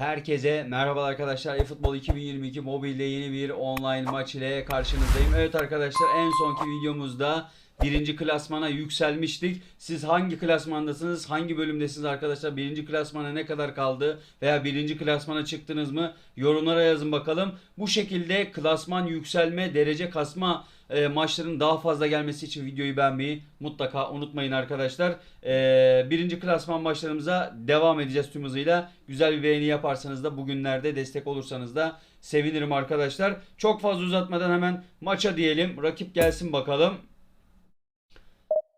Herkese merhaba arkadaşlar. eFootball 2022 mobilde yeni bir online maç ile karşınızdayım. Evet arkadaşlar en sonki videomuzda birinci klasmana yükselmiştik. Siz hangi klasmandasınız? Hangi bölümdesiniz arkadaşlar? Birinci klasmana ne kadar kaldı? Veya birinci klasmana çıktınız mı? Yorumlara yazın bakalım. Bu şekilde klasman yükselme, derece kasma e, maçların daha fazla gelmesi için videoyu beğenmeyi mutlaka unutmayın arkadaşlar. E, birinci klasman maçlarımıza devam edeceğiz tüm hızıyla. Güzel bir beğeni yaparsanız da bugünlerde destek olursanız da sevinirim arkadaşlar. Çok fazla uzatmadan hemen maça diyelim. Rakip gelsin bakalım.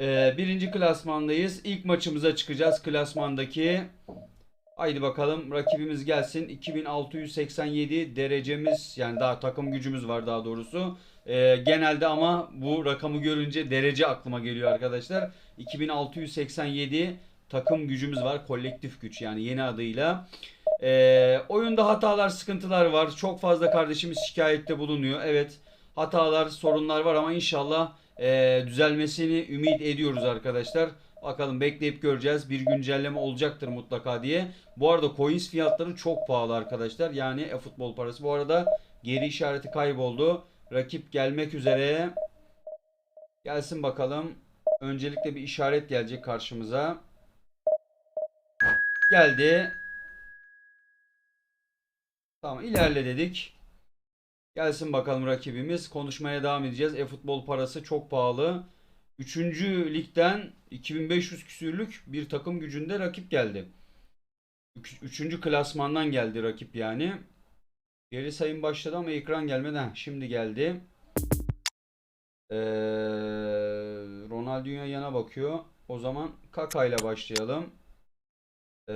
E, birinci klasmandayız. İlk maçımıza çıkacağız klasmandaki. Haydi bakalım rakibimiz gelsin. 2687 derecemiz yani daha takım gücümüz var daha doğrusu. Ee, genelde ama bu rakamı görünce derece aklıma geliyor arkadaşlar. 2687 takım gücümüz var. Kolektif güç yani yeni adıyla. Ee, oyunda hatalar, sıkıntılar var. Çok fazla kardeşimiz şikayette bulunuyor. Evet hatalar, sorunlar var ama inşallah e, düzelmesini ümit ediyoruz arkadaşlar. Bakalım bekleyip göreceğiz. Bir güncelleme olacaktır mutlaka diye. Bu arada coins fiyatları çok pahalı arkadaşlar. Yani e-futbol parası. Bu arada geri işareti kayboldu. Rakip gelmek üzere. Gelsin bakalım. Öncelikle bir işaret gelecek karşımıza. Geldi. Tamam ilerle dedik. Gelsin bakalım rakibimiz. Konuşmaya devam edeceğiz. E-futbol parası çok pahalı. Üçüncü ligden 2500 küsürlük bir takım gücünde rakip geldi. Üç- Üçüncü klasmandan geldi rakip yani. Geri sayım başladı ama ekran gelmedi. Heh, şimdi geldi. Ee, Ronaldinho yana bakıyor. O zaman Kaka ile başlayalım. Ee,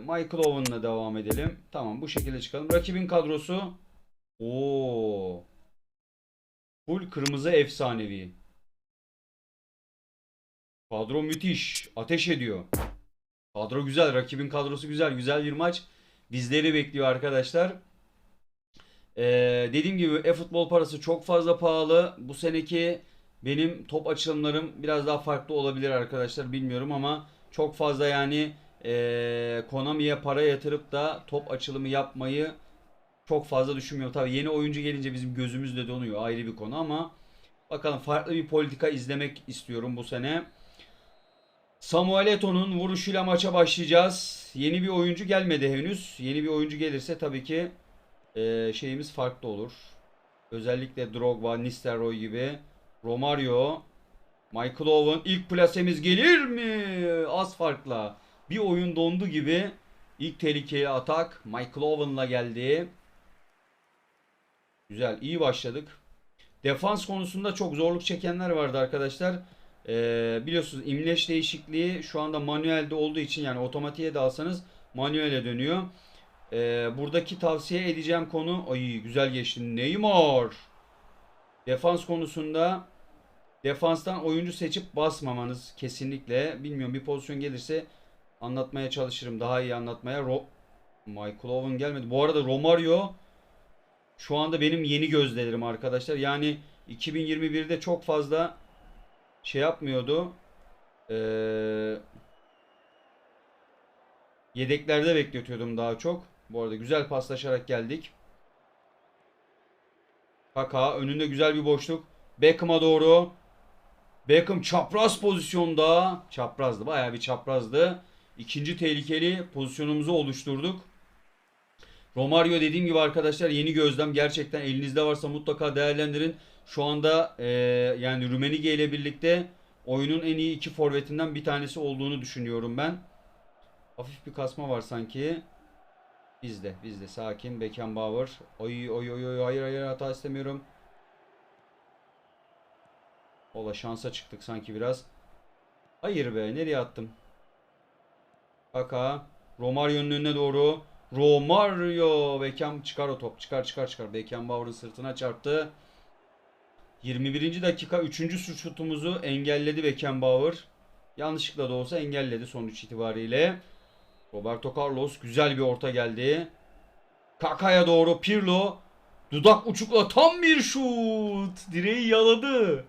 Michael Owen'la devam edelim. Tamam bu şekilde çıkalım. Rakibin kadrosu. Oo. Full kırmızı efsanevi. Kadro müthiş. Ateş ediyor. Kadro güzel. Rakibin kadrosu güzel. Güzel bir maç. Bizleri bekliyor arkadaşlar. Ee, dediğim gibi e-futbol parası çok fazla pahalı. Bu seneki benim top açılımlarım biraz daha farklı olabilir arkadaşlar. Bilmiyorum ama çok fazla yani ee, Konami'ye para yatırıp da top açılımı yapmayı çok fazla düşünmüyorum. Tabii yeni oyuncu gelince bizim gözümüz de donuyor. Ayrı bir konu ama bakalım farklı bir politika izlemek istiyorum bu sene. Samuel Eto'nun vuruşuyla maça başlayacağız. Yeni bir oyuncu gelmedi henüz. Yeni bir oyuncu gelirse tabii ki e, şeyimiz farklı olur. Özellikle Drogba, Nistelrooy gibi. Romario, Michael Owen ilk plasemiz gelir mi? Az farkla. Bir oyun dondu gibi. İlk tehlikeli atak Michael Owen'la geldi. Güzel, iyi başladık. Defans konusunda çok zorluk çekenler vardı arkadaşlar. Ee, biliyorsunuz imleç değişikliği şu anda manuelde olduğu için yani otomatiğe de alsanız manuele dönüyor. Ee, buradaki tavsiye edeceğim konu ay güzel geçti. Neymar. Defans konusunda defanstan oyuncu seçip basmamanız kesinlikle. Bilmiyorum bir pozisyon gelirse anlatmaya çalışırım. Daha iyi anlatmaya. Ro Michael Owen gelmedi. Bu arada Romario şu anda benim yeni gözlerim arkadaşlar. Yani 2021'de çok fazla şey yapmıyordu. Ee, yedeklerde bekletiyordum daha çok. Bu arada güzel paslaşarak geldik. Kaka önünde güzel bir boşluk. Beckham'a doğru. Beckham çapraz pozisyonda. Çaprazdı. Bayağı bir çaprazdı. İkinci tehlikeli pozisyonumuzu oluşturduk. Romario dediğim gibi arkadaşlar yeni gözlem gerçekten elinizde varsa mutlaka değerlendirin. Şu anda e, yani Rumenige ile birlikte oyunun en iyi iki forvetinden bir tanesi olduğunu düşünüyorum ben. Hafif bir kasma var sanki. Bizde bizde sakin Beckenbauer. Oy oy oy oy hayır hayır hata istemiyorum. Ola şansa çıktık sanki biraz. Hayır be nereye attım? Kaka. Romario'nun önüne doğru. Romario. Beckham çıkar o top. Çıkar çıkar çıkar. Beckenbauer'ın sırtına çarptı. 21. dakika 3. şutumuzu engelledi Beckenbauer. Yanlışlıkla da olsa engelledi sonuç itibariyle. Roberto Carlos güzel bir orta geldi. Kaka'ya doğru Pirlo. Dudak uçukla tam bir şut. Direği yaladı.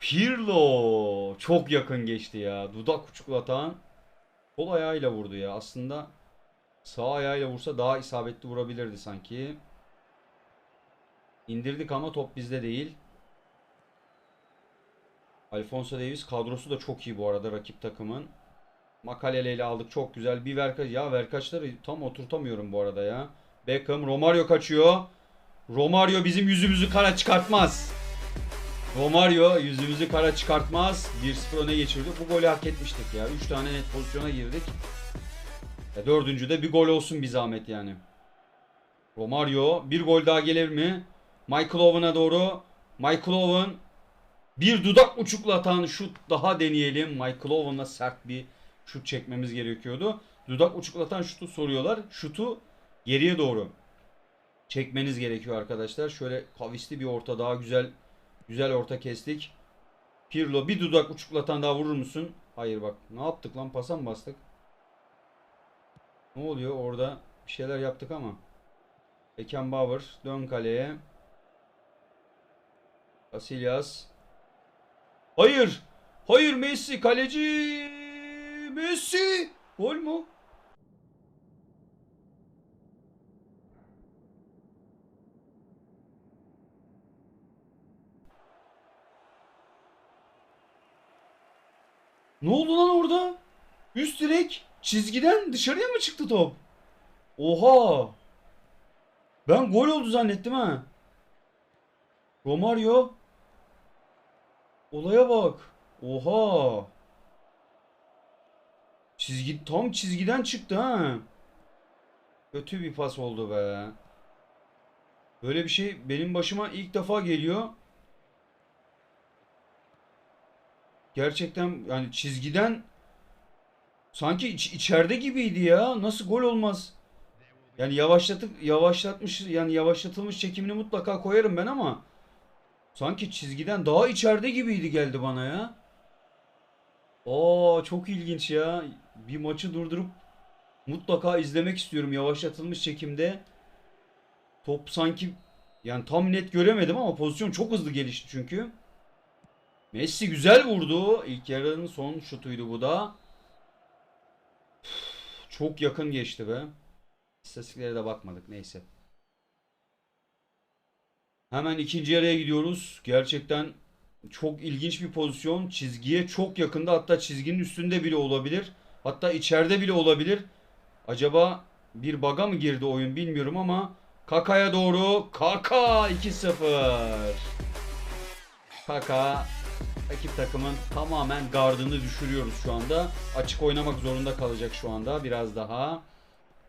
Pirlo çok yakın geçti ya. Dudak uçuklatan. Sol ayağıyla vurdu ya. Aslında sağ ayağıyla vursa daha isabetli vurabilirdi sanki. İndirdik ama top bizde değil. Alfonso Davies kadrosu da çok iyi bu arada rakip takımın. Makalele ile aldık çok güzel. Bir verkaç ya verkaçları tam oturtamıyorum bu arada ya. Beckham Romario kaçıyor. Romario bizim yüzümüzü kara çıkartmaz. Romario yüzümüzü kara çıkartmaz. 1-0 öne geçirdik. Bu golü hak etmiştik ya. 3 tane net pozisyona girdik. E, dördüncü de bir gol olsun bir zahmet yani. Romario bir gol daha gelir mi? Michael Owen'a doğru. Michael Owen bir dudak uçuklatan şut daha deneyelim. Michael Owen'la sert bir şut çekmemiz gerekiyordu. Dudak uçuklatan şutu soruyorlar. Şutu geriye doğru çekmeniz gerekiyor arkadaşlar. Şöyle kavisli bir orta daha güzel güzel orta kestik. Pirlo bir dudak uçuklatan daha vurur musun? Hayır bak. Ne yaptık lan? Pasa mı bastık? Ne oluyor orada? Bir şeyler yaptık ama. Beckenbauer dön kaleye. Casillas. Hayır. Hayır Messi kaleci. Messi. Gol mü? Ne oldu lan orada? Üst direk çizgiden dışarıya mı çıktı top? Oha! Ben gol oldu zannettim ha. Romario. Olaya bak. Oha. Çizgi tam çizgiden çıktı ha. Kötü bir pas oldu be. Böyle bir şey benim başıma ilk defa geliyor. Gerçekten yani çizgiden sanki iç, içeride gibiydi ya. Nasıl gol olmaz? Yani yavaşlatıp yavaşlatmış yani yavaşlatılmış çekimini mutlaka koyarım ben ama sanki çizgiden daha içeride gibiydi geldi bana ya. Aa çok ilginç ya. Bir maçı durdurup mutlaka izlemek istiyorum yavaşlatılmış çekimde. Top sanki yani tam net göremedim ama pozisyon çok hızlı gelişti çünkü. Messi güzel vurdu. İlk yarının son şutuydu bu da. Çok yakın geçti be. İstatistiklere de bakmadık neyse. Hemen ikinci yarıya gidiyoruz. Gerçekten çok ilginç bir pozisyon. Çizgiye çok yakında hatta çizginin üstünde bile olabilir. Hatta içeride bile olabilir. Acaba bir baga mı girdi oyun bilmiyorum ama Kaka'ya doğru Kaka 2-0. Kaka rakip takımın tamamen gardını düşürüyoruz şu anda. Açık oynamak zorunda kalacak şu anda biraz daha.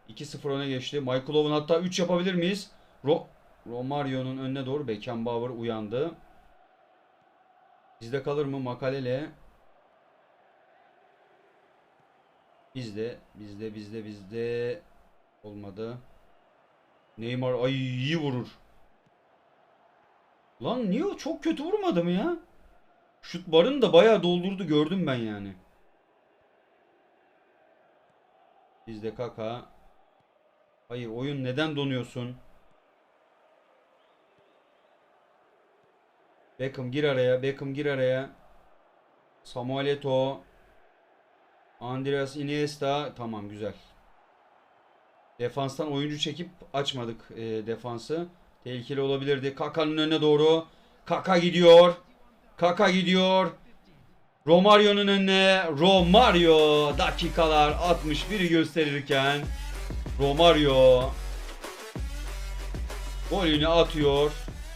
2-0 öne geçti. Michael Owen hatta 3 yapabilir miyiz? Ro Romario'nun önüne doğru Beckenbauer uyandı. Bizde kalır mı Makalele? Bizde, bizde, bizde, bizde olmadı. Neymar ay iyi vurur. Lan niye çok kötü vurmadı mı ya? Şut barını da bayağı doldurdu gördüm ben yani. Bizde Kaka. Hayır oyun neden donuyorsun? Beckham gir araya. Beckham gir araya. Samuel Eto'o. Andreas Iniesta. Tamam güzel. Defanstan oyuncu çekip açmadık e, defansı. Tehlikeli olabilirdi. Kaka'nın önüne doğru. Kaka gidiyor. Kaka gidiyor. Romario'nun önüne. Romario dakikalar 61'i gösterirken Romario golünü atıyor.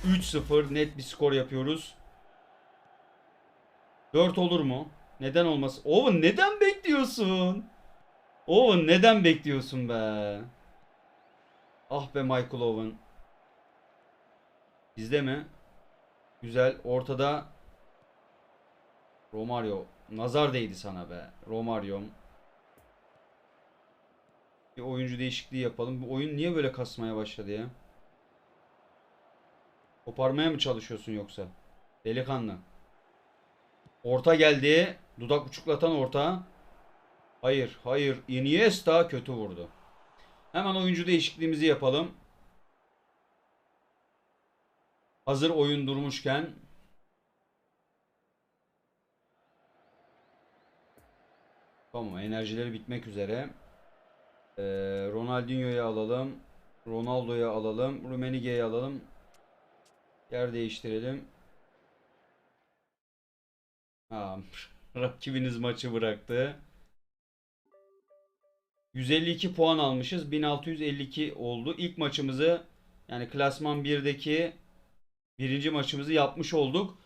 3-0 net bir skor yapıyoruz. 4 olur mu? Neden olmaz? Owen neden bekliyorsun? Owen neden bekliyorsun be? Ah be Michael Owen. Bizde mi? Güzel. Ortada Romario. Nazar değdi sana be. Romario. Bir oyuncu değişikliği yapalım. Bu oyun niye böyle kasmaya başladı ya? Koparmaya mı çalışıyorsun yoksa? Delikanlı. Orta geldi. Dudak uçuklatan orta. Hayır, hayır. Iniesta kötü vurdu. Hemen oyuncu değişikliğimizi yapalım. Hazır oyun durmuşken Tamam enerjileri bitmek üzere. Ee, Ronaldinho'yu alalım. Ronaldo'yu alalım. Rummenigge'yi alalım. Yer değiştirelim. Ha, rakibiniz maçı bıraktı. 152 puan almışız. 1652 oldu. İlk maçımızı yani klasman 1'deki birinci maçımızı yapmış olduk.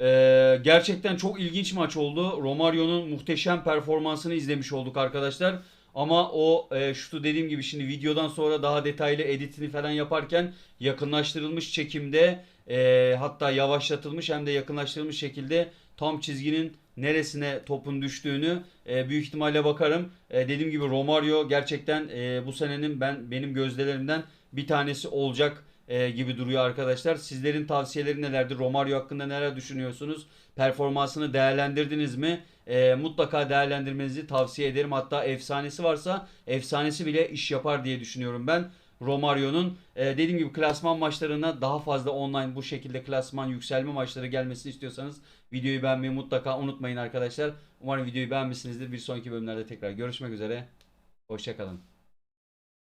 Ee, gerçekten çok ilginç maç oldu. Romario'nun muhteşem performansını izlemiş olduk arkadaşlar. Ama o e, şutu dediğim gibi şimdi videodan sonra daha detaylı editini falan yaparken yakınlaştırılmış çekimde e, hatta yavaşlatılmış hem de yakınlaştırılmış şekilde tam çizginin neresine topun düştüğünü e, büyük ihtimalle bakarım. E, dediğim gibi Romario gerçekten e, bu senenin ben benim gözdelerimden bir tanesi olacak e, gibi duruyor arkadaşlar. Sizlerin tavsiyeleri nelerdir? Romario hakkında neler düşünüyorsunuz? Performansını değerlendirdiniz mi? E, mutlaka değerlendirmenizi tavsiye ederim. Hatta efsanesi varsa efsanesi bile iş yapar diye düşünüyorum ben. Romario'nun e, dediğim gibi klasman maçlarına daha fazla online bu şekilde klasman yükselme maçları gelmesini istiyorsanız videoyu beğenmeyi mutlaka unutmayın arkadaşlar. Umarım videoyu beğenmişsinizdir. Bir sonraki bölümlerde tekrar görüşmek üzere. Hoşçakalın.